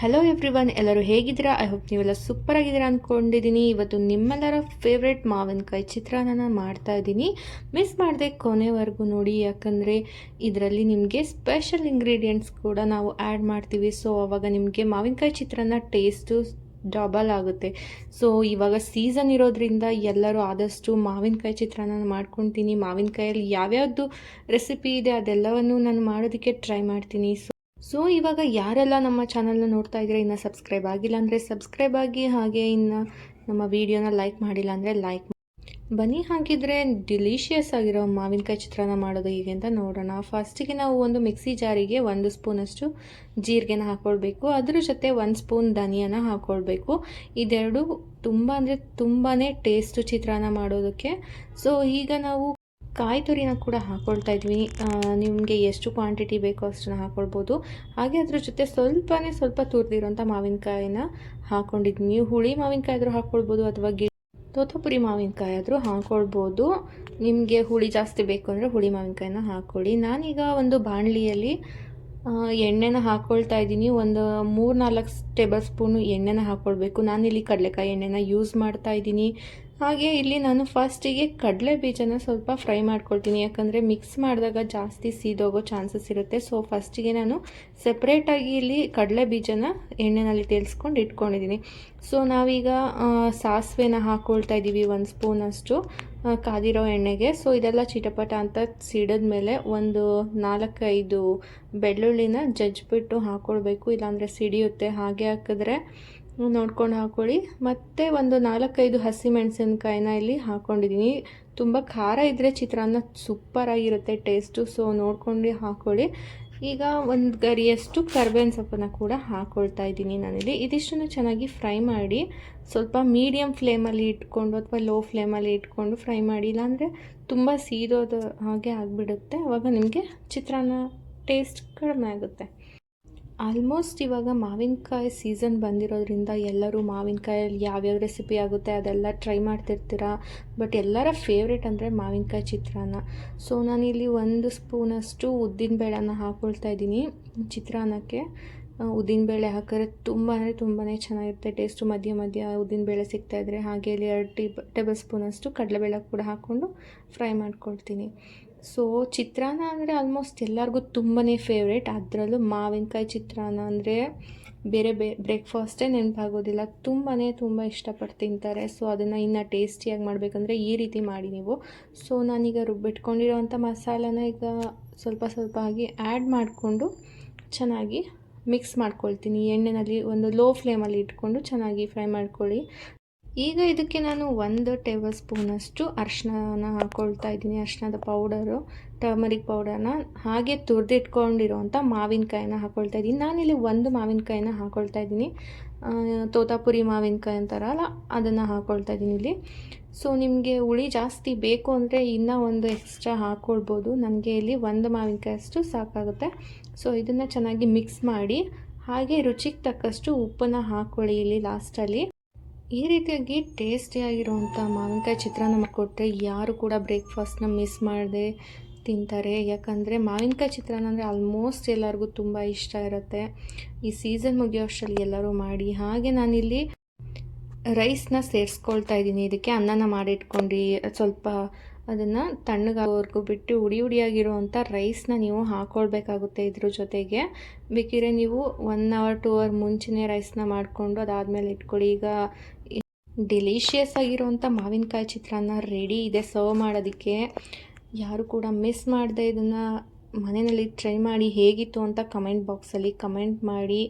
Hello every one ಎಲ್ಲರೂ ಹೇಗಿದ್ದೀರಾ? I hope ನೀವೆಲ್ಲ ಸೂಪರ್ ಆಗಿದ್ದೀರಾ ಅಂದ್ಕೊಂಡಿದ್ದೀನಿ ಇವತ್ತು ನಿಮ್ಮೆಲ್ಲರ ಫೇವ್ರೆಟ್ ಮಾವಿನಕಾಯಿ ಚಿತ್ರಾನ್ನ ಮಾಡ್ತಾ ಇದ್ದೀನಿ. ಮಿಸ್ ಮಾಡದೆ ಕೊನೆವರೆಗೂ ನೋಡಿ, ಯಾಕಂದರೆ ಇದರಲ್ಲಿ ನಿಮಗೆ ಸ್ಪೆಷಲ್ ಇಂಗ್ರೀಡಿಯೆಂಟ್ಸ್ ಕೂಡ ನಾವು ಆ್ಯಡ್ ಮಾಡ್ತೀವಿ. ಸೊ ಆವಾಗ ನಿಮಗೆ ಮಾವಿನಕಾಯಿ ಚಿತ್ರಾನ್ನ ಟೇಸ್ಟು ಡಬಲ್ ಆಗುತ್ತೆ. ಸೊ ಇವಾಗ ಸೀಸನ್ ಇರೋದ್ರಿಂದ ಎಲ್ಲರೂ ಆದಷ್ಟು ಮಾವಿನಕಾಯಿ ಚಿತ್ರಾನ್ನ ಮಾಡ್ಕೊತೀನಿ. ಮಾವಿನಕಾಯಲ್ಲಿ ಯಾವ್ಯಾವುದು ರೆಸಿಪಿ ಇದೆ ಅದೆಲ್ಲವನ್ನು ನಾನು ಮಾಡೋದಕ್ಕೆ ಟ್ರೈ ಮಾಡ್ತೀನಿ. ಸೊ ಸೊ ಇವಾಗ ಯಾರೆಲ್ಲ ನಮ್ಮ ಚಾನಲ್ನ ನೋಡ್ತಾ ಇದ್ರೆ ಇನ್ನು ಸಬ್ಸ್ಕ್ರೈಬ್ ಆಗಿಲ್ಲ ಅಂದರೆ ಸಬ್ಸ್ಕ್ರೈಬ್ ಆಗಿ, ಹಾಗೆ ಇನ್ನು ನಮ್ಮ ವಿಡಿಯೋನ ಲೈಕ್ ಮಾಡಿಲ್ಲ ಅಂದರೆ ಲೈಕ್ ಬನ್ನಿ ಹಾಕಿದರೆ ಡಿಲಿಷಿಯಸ್ ಆಗಿರೋ ಮಾವಿನಕಾಯಿ ಚಿತ್ರಾನ್ನ ಮಾಡೋದು ಹೇಗೆ ಅಂತ ನೋಡೋಣ. ಫಸ್ಟಿಗೆ ನಾವು ಒಂದು ಮಿಕ್ಸಿ ಜಾರಿಗೆ ಒಂದು ಸ್ಪೂನಷ್ಟು ಜೀರಿಗೆನ ಹಾಕ್ಕೊಳ್ಬೇಕು ಅದ್ರ ಜೊತೆ ಒಂದು ಸ್ಪೂನ್ ಧನಿಯಾನ ಹಾಕ್ಕೊಳ್ಬೇಕು ಇದೆರಡು ತುಂಬ ಅಂದರೆ ತುಂಬಾ ಟೇಸ್ಟು ಚಿತ್ರಾನ್ನ ಮಾಡೋದಕ್ಕೆ. ಸೊ ಈಗ ನಾವು ಕಾಯಿ ತುರಿನ ಕೂಡ ಹಾಕ್ಕೊಳ್ತಾ ಇದ್ವಿ. ನಿಮಗೆ ಎಷ್ಟು ಕ್ವಾಂಟಿಟಿ ಬೇಕೋ ಅಷ್ಟನ್ನು ಹಾಕ್ಕೊಳ್ಬೋದು ಹಾಗೆ ಅದ್ರ ಜೊತೆ ಸ್ವಲ್ಪನೇ ಸ್ವಲ್ಪ ತುರಿದಿರೋಂಥ ಮಾವಿನಕಾಯಿನ ಹಾಕ್ಕೊಂಡಿದ್ವಿ ನೀವು ಹುಳಿ ಮಾವಿನಕಾಯಿ ಆದರೂ ಹಾಕ್ಕೊಳ್ಬೋದು ಅಥವಾ ಗಿ ತೋತಪುರಿ ಮಾವಿನಕಾಯಿ ಆದರೂ ಹಾಕ್ಕೊಳ್ಬೋದು ನಿಮಗೆ ಹುಳಿ ಜಾಸ್ತಿ ಬೇಕು ಅಂದರೆ ಹುಳಿ ಮಾವಿನಕಾಯಿನ ಹಾಕ್ಕೊಳ್ಳಿ ನಾನೀಗ ಒಂದು ಬಾಣಲಿಯಲ್ಲಿ ಎಣ್ಣೆನ ಹಾಕ್ಕೊಳ್ತಾ ಇದ್ದೀನಿ. ಒಂದು ಮೂರು ನಾಲ್ಕು ಟೇಬಲ್ ಸ್ಪೂನು ಎಣ್ಣೆನ ಹಾಕ್ಕೊಳ್ಬೇಕು ನಾನಿಲ್ಲಿ ಕಡಲೆಕಾಯಿ ಎಣ್ಣೆನ ಯೂಸ್ ಮಾಡ್ತಾ ಇದ್ದೀನಿ. ಹಾಗೆ ಇಲ್ಲಿ ನಾನು ಫಸ್ಟಿಗೆ ಕಡಲೆ ಬೀಜನ ಸ್ವಲ್ಪ ಫ್ರೈ ಮಾಡ್ಕೊಳ್ತೀನಿ. ಯಾಕಂದರೆ ಮಿಕ್ಸ್ ಮಾಡಿದಾಗ ಜಾಸ್ತಿ ಸೀದೋಗೋ ಚಾನ್ಸಸ್ ಇರುತ್ತೆ. ಸೊ ಫಸ್ಟಿಗೆ ನಾನು ಸಪ್ರೇಟಾಗಿ ಇಲ್ಲಿ ಕಡಲೆ ಬೀಜನ ಎಣ್ಣೆನಲ್ಲಿ ತೇಲ್ಸ್ಕೊಂಡು ಇಟ್ಕೊಂಡಿದ್ದೀನಿ. ಸೊ ನಾವೀಗ ಸಾಸಿವೆನ ಹಾಕ್ಕೊಳ್ತಾ ಇದ್ದೀವಿ ಒಂದು ಸ್ಪೂನಷ್ಟು ಕಾದಿರೋ ಎಣ್ಣೆಗೆ. ಸೊ ಇದೆಲ್ಲ ಚಿಟಪಟ ಅಂತ ಸಿಡಿದ ಮೇಲೆ ಒಂದು ನಾಲ್ಕೈದು ಬೆಳ್ಳುಳ್ಳಿನ ಜಜ್ಜಿಬಿಟ್ಟು ಹಾಕ್ಕೊಳ್ಬೇಕು ಇಲ್ಲಾಂದರೆ ಸಿಡಿಯುತ್ತೆ. ಹಾಗೆ ಹಾಕಿದ್ರೆ ನೋಡ್ಕೊಂಡು ಹಾಕ್ಕೊಳ್ಳಿ ಮತ್ತು ಒಂದು ನಾಲ್ಕೈದು ಹಸಿಮೆಣಸಿನ್ಕಾಯಿನ ಇಲ್ಲಿ ಹಾಕ್ಕೊಂಡಿದ್ದೀನಿ ತುಂಬ ಖಾರ ಇದ್ದರೆ ಚಿತ್ರಾನ್ನ ಸೂಪರಾಗಿರುತ್ತೆ, ಟೇಸ್ಟು. ಸೊ ನೋಡ್ಕೊಂಡು ಹಾಕ್ಕೊಳ್ಳಿ ಈಗ ಒಂದು ಗರಿಯಷ್ಟು ಕರ್ಬೇವಿನ ಸೊಪ್ಪನ್ನು ಕೂಡ ಹಾಕ್ಕೊಳ್ತಾ ಇದ್ದೀನಿ ನಾನಿಲ್ಲಿ. ಇದಿಷ್ಟನ್ನು ಚೆನ್ನಾಗಿ ಫ್ರೈ ಮಾಡಿ, ಸ್ವಲ್ಪ ಮೀಡಿಯಮ್ ಫ್ಲೇಮಲ್ಲಿ ಇಟ್ಕೊಂಡು ಅಥವಾ ಲೋ ಫ್ಲೇಮಲ್ಲಿ ಇಟ್ಕೊಂಡು ಫ್ರೈ ಮಾಡಿ, ಇಲ್ಲಾಂದರೆ ತುಂಬ ಸೀದೋದು ಹಾಗೆ ಆಗಿಬಿಡುತ್ತೆ. ಆವಾಗ ನಿಮಗೆ ಚಿತ್ರಾನ್ನ ಟೇಸ್ಟ್ ಕಡಿಮೆ ಆಗುತ್ತೆ. ಆಲ್ಮೋಸ್ಟ್ ಇವಾಗ ಮಾವಿನಕಾಯಿ ಸೀಸನ್ ಬಂದಿರೋದ್ರಿಂದ ಎಲ್ಲರೂ ಮಾವಿನಕಾಯಲ್ಲಿ ಯಾವ್ಯಾವ ರೆಸಿಪಿ ಆಗುತ್ತೆ ಅದೆಲ್ಲ ಟ್ರೈ ಮಾಡ್ತಿರ್ತೀರ? ಬಟ್ ಎಲ್ಲರ ಫೇವ್ರೇಟ್ ಅಂದರೆ ಮಾವಿನಕಾಯಿ ಚಿತ್ರಾನ್ನ. ಸೊ ನಾನಿಲ್ಲಿ ಒಂದು ಸ್ಪೂನಷ್ಟು ಉದ್ದಿನ ಬೇಳೆನ ಹಾಕ್ಕೊಳ್ತಾ ಇದ್ದೀನಿ ಚಿತ್ರಾನ್ನಕ್ಕೆ. ಉದ್ದಿನಬೇಳೆ ಹಾಕಿದ್ರೆ ತುಂಬ ಅಂದರೆ ತುಂಬಾ ಚೆನ್ನಾಗಿರುತ್ತೆ. ಟೇಸ್ಟು ಮಧ್ಯ ಮಧ್ಯ ಉದ್ದಿನಬೇಳೆ ಸಿಗ್ತಾಯಿದ್ರೆ ಹಾಗೆ ಇಲ್ಲಿ ಎರಡು ಟೀ ಟೇಬಲ್ ಸ್ಪೂನಷ್ಟು ಕಡಲೆಬೇಳೆ ಕೂಡ ಹಾಕ್ಕೊಂಡು ಫ್ರೈ ಮಾಡ್ಕೊಳ್ತೀನಿ. ಸೊ ಚಿತ್ರಾನ್ನ ಅಂದರೆ ಆಲ್ಮೋಸ್ಟ್ ಎಲ್ಲರಿಗೂ ತುಂಬಾ ಫೇವ್ರೇಟ್ ಅದರಲ್ಲೂ ಮಾವಿನಕಾಯಿ ಚಿತ್ರಾನ್ನ ಅಂದರೆ ಬೇರೆ ಬೇ ಬ್ರೇಕ್ಫಾಸ್ಟೇ ನೆನಪಾಗೋದಿಲ್ಲ. ತುಂಬಾ ತುಂಬ ಇಷ್ಟಪಟ್ಟು ತಿಂತಾರೆ. ಸೊ ಅದನ್ನು ಇನ್ನು ಟೇಸ್ಟಿಯಾಗಿ ಮಾಡಬೇಕಂದ್ರೆ ಈ ರೀತಿ ಮಾಡಿ ನೀವು. ಸೊ ನಾನೀಗ ರುಬ್ಬಿಟ್ಕೊಂಡಿರೋವಂಥ ಮಸಾಲಾನ ಈಗ ಸ್ವಲ್ಪ ಸ್ವಲ್ಪ ಆಗಿ ಆ್ಯಡ್ ಮಾಡಿಕೊಂಡು ಚೆನ್ನಾಗಿ ಮಿಕ್ಸ್ ಮಾಡ್ಕೊಳ್ತೀನಿ. ಎಣ್ಣೆಯಲ್ಲಿ ಒಂದು ಲೋ ಫ್ಲೇಮಲ್ಲಿ ಇಟ್ಕೊಂಡು ಚೆನ್ನಾಗಿ ಫ್ರೈ ಮಾಡ್ಕೊಳ್ಳಿ. ಈಗ ಇದಕ್ಕೆ ನಾನು ಒಂದು ಟೇಬಲ್ ಸ್ಪೂನಷ್ಟು ಅರ್ಶಿನ ಹಾಕ್ಕೊಳ್ತಾ ಇದ್ದೀನಿ. ಅರ್ಶಿನದ ಪೌಡರು ಟರ್ಮರಿಕ್ ಪೌಡರ್ನ ಹಾಗೆ ತುರಿದಿಟ್ಕೊಂಡಿರೋವಂಥ ಮಾವಿನಕಾಯಿನ ಹಾಕ್ಕೊಳ್ತಾ ಇದ್ದೀನಿ. ನಾನಿಲ್ಲಿ ಒಂದು ಮಾವಿನಕಾಯಿನ ಹಾಕ್ಕೊಳ್ತಾ ಇದ್ದೀನಿ. ತೋತಾಪುರಿ ಮಾವಿನಕಾಯಿ ಅಂತಾರಲ್ಲ, ಅದನ್ನು ಹಾಕ್ಕೊಳ್ತಾ ಇದ್ದೀನಿ ಇಲ್ಲಿ. ಸೊ ನಿಮಗೆ ಹುಳಿ ಜಾಸ್ತಿ ಬೇಕು ಅಂದರೆ ಇನ್ನೂ ಒಂದು ಎಕ್ಸ್ಟ್ರಾ ಹಾಕ್ಕೊಳ್ಬೋದು ನನಗೆ ಇಲ್ಲಿ ಒಂದು ಮಾವಿನಕಾಯಿ ಅಷ್ಟು ಸಾಕಾಗುತ್ತೆ. ಸೊ ಇದನ್ನು ಚೆನ್ನಾಗಿ ಮಿಕ್ಸ್ ಮಾಡಿ, ಹಾಗೆ ರುಚಿಗೆ ತಕ್ಕಷ್ಟು ಉಪ್ಪನ್ನು ಹಾಕ್ಕೊಳ್ಳಿ ಇಲ್ಲಿ ಲಾಸ್ಟಲ್ಲಿ ಈ ರೀತಿಯಾಗಿ ಟೇಸ್ಟಿಯಾಗಿರುವಂಥ ಮಾವಿನಕಾಯಿ ಚಿತ್ರಾನ್ನ ಮಾಡಿಕೊಟ್ರೆ ಯಾರು ಕೂಡ ಬ್ರೇಕ್ಫಾಸ್ಟ್ನ ಮಿಸ್ ಮಾಡದೆ ತಿಂತಾರೆ. ಯಾಕಂದರೆ ಮಾವಿನಕಾಯಿ ಚಿತ್ರಾನ್ನ ಅಂದರೆ ಆಲ್ಮೋಸ್ಟ್ ಎಲ್ಲರಿಗೂ ತುಂಬ ಇಷ್ಟ ಇರುತ್ತೆ. ಈ ಸೀಸನ್ ಮುಗಿಯೋ ಅಷ್ಟರಲ್ಲಿ ಎಲ್ಲರೂ ಮಾಡಿ. ಹಾಗೆ ನಾನಿಲ್ಲಿ ರೈಸ್ನ ಸೇರಿಸ್ಕೊಳ್ತಾ ಇದ್ದೀನಿ. ಇದಕ್ಕೆ ಅನ್ನನ ಮಾಡಿಟ್ಕೊಂಡು. ಸ್ವಲ್ಪ ಅದನ್ನು ತಣ್ಣಗಾಗೋವರೆಗೂ ಬಿಟ್ಟು ಉಡಿ ಉಡಿಯಾಗಿರುವಂಥ ರೈಸ್ನ ನೀವು ಹಾಕ್ಕೊಳ್ಬೇಕಾಗುತ್ತೆ ಇದ್ರ ಜೊತೆಗೆ. ಬೇಕಿದ್ರೆ ನೀವು ಒನ್ ಅವರ್ ಟು ಅವರ್ ಮುಂಚೆನೇ ರೈಸ್ನ ಮಾಡಿಕೊಂಡು ಅದಾದಮೇಲೆ ಇಟ್ಕೊಳ್ಳಿ. ಈಗ ಡಿಲಿಷಿಯಸ್ ಆಗಿರುವಂಥ ಮಾವಿನಕಾಯಿ ಚಿತ್ರಾನ್ನ ರೆಡಿ ಇದೆ ಸರ್ವ್ ಮಾಡೋದಕ್ಕೆ. ಯಾರು ಕೂಡ ಮಿಸ್ ಮಾಡದೆ ಇದನ್ನು ಮನೆಯಲ್ಲಿ ಟ್ರೈ ಮಾಡಿ ಹೇಗಿತ್ತು ಅಂತ ಕಮೆಂಟ್ ಬಾಕ್ಸಲ್ಲಿ ಕಮೆಂಟ್ ಮಾಡಿ.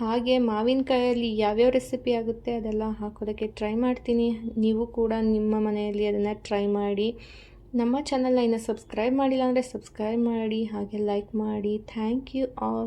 ಹಾಗೆ ಮಾವಿನಕಾಯಲ್ಲಿ ಯಾವ್ಯಾವ ರೆಸಿಪಿ ಆಗುತ್ತೆ ಅದೆಲ್ಲ ಹಾಕೋದಕ್ಕೆ ಟ್ರೈ ಮಾಡ್ತೀನಿ. ನೀವು ಕೂಡ ನಿಮ್ಮ ಮನೆಯಲ್ಲಿ ಅದನ್ನು ಟ್ರೈ ಮಾಡಿ. ನಮ್ಮ ಚಾನಲ್ನ ಇನ್ನು ಸಬ್ಸ್ಕ್ರೈಬ್ ಮಾಡಿಲ್ಲ ಅಂದರೆ ಸಬ್ಸ್ಕ್ರೈಬ್ ಮಾಡಿ ಹಾಗೆ ಲೈಕ್ ಮಾಡಿ. Thank you all